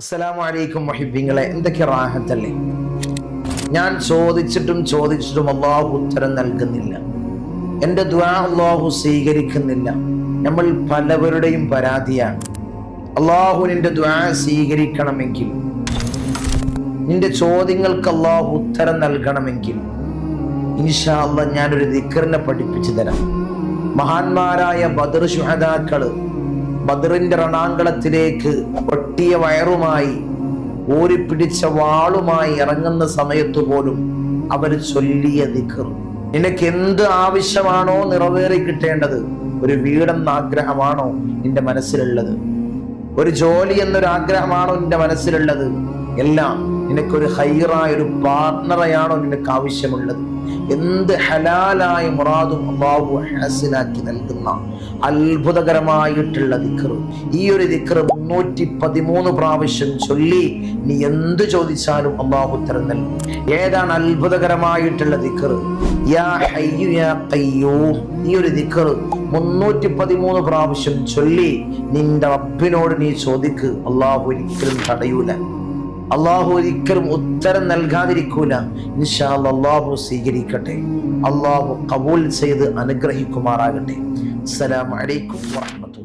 അസ്സലാമു അലൈക്കും മഹിബിങ്ങളെ എന്തൊക്കെ റാഹത്തല്ലേ? ഞാൻ ചോദിച്ചിട്ടും ചോദിച്ചിട്ടും അള്ളാഹു ഉത്തരം നൽകുന്നില്ല. എന്റെ ദ്വാ അള്ളാഹു സ്വീകരിക്കുന്നില്ല. നമ്മൾ പലവരുടെയും പരാതിയാണ്. അള്ളാഹു നിന്റെ ദ്വാ സ്വീകരിക്കണമെങ്കിൽ നിന്റെ ചോദ്യങ്ങൾക്ക് അള്ളാഹു ഉത്തരം നൽകണമെങ്കിൽ ഇൻഷാ അള്ളാഹ് ഞാനൊരു ദിക്കറിനെ പഠിപ്പിച്ചു തരാം. മഹാന്മാരായ ബദർ ശുഹദാക്കൾ ബദറിന്റെ രണാങ്കളത്തിലേക്ക് പൊട്ടിയ വയറുമായി ഊരിപ്പിടിച്ച വാളുമായി ഇറങ്ങുന്ന സമയത്തു പോലും അവർ ചൊല്ലിയ ദിക്കർ നിനക്ക് എന്ത് ആവശ്യമാണോ നിറവേറി കിട്ടേണ്ടത്? ഒരു വീടെന്ന ആഗ്രഹമാണോ നിന്റെ മനസ്സിലുള്ളത്? ഒരു ജോലി എന്നൊരു ആഗ്രഹമാണോ നിന്റെ മനസ്സിലുള്ളത്? എല്ലാം നിനക്കൊരു ഹൈറായ ഒരു പാർട്ണറെയാണോ നിനക്ക് ആവശ്യമുള്ളത് എന്ത് ഹലാലായ മുറാദും അള്ളാഹു ഹാസിനാക്കി നൽകുന്ന അത്ഭുതകരമായിട്ടുള്ള ദിക്കർ ഈ ഒരു ദിക്കർ മുന്നൂറ്റി പതിമൂന്ന് പ്രാവശ്യം ചൊല്ലി നീ എന്ത് ചോദിച്ചാലും അള്ളാഹു ഉത്തരം നൽകും. ഏതാണ് അത്ഭുതകരമായിട്ടുള്ള ദിക്കർ യാ ഹയ്യു യാ ഈ ഒരു ദിക്കർ മുന്നൂറ്റി പതിമൂന്ന് പ്രാവശ്യം ചൊല്ലി നിന്റെ റബ്ബിനോട് നീ ചോദിക്ക് അള്ളാഹു ഒരിക്കലും തടയൂല. അള്ളാഹു ഒരിക്കലും ഉത്തരം നൽകാതിരിക്കൂല. ഇൻഷാ അള്ളാഹു സ്വീകരിക്കട്ടെ. അള്ളാഹു കബൂൽ ചെയ്ത് അനുഗ്രഹിക്കുമാറാകട്ടെ. അസ്സലാമലൈക്കും വറഹ്മത്തുള്ളാഹി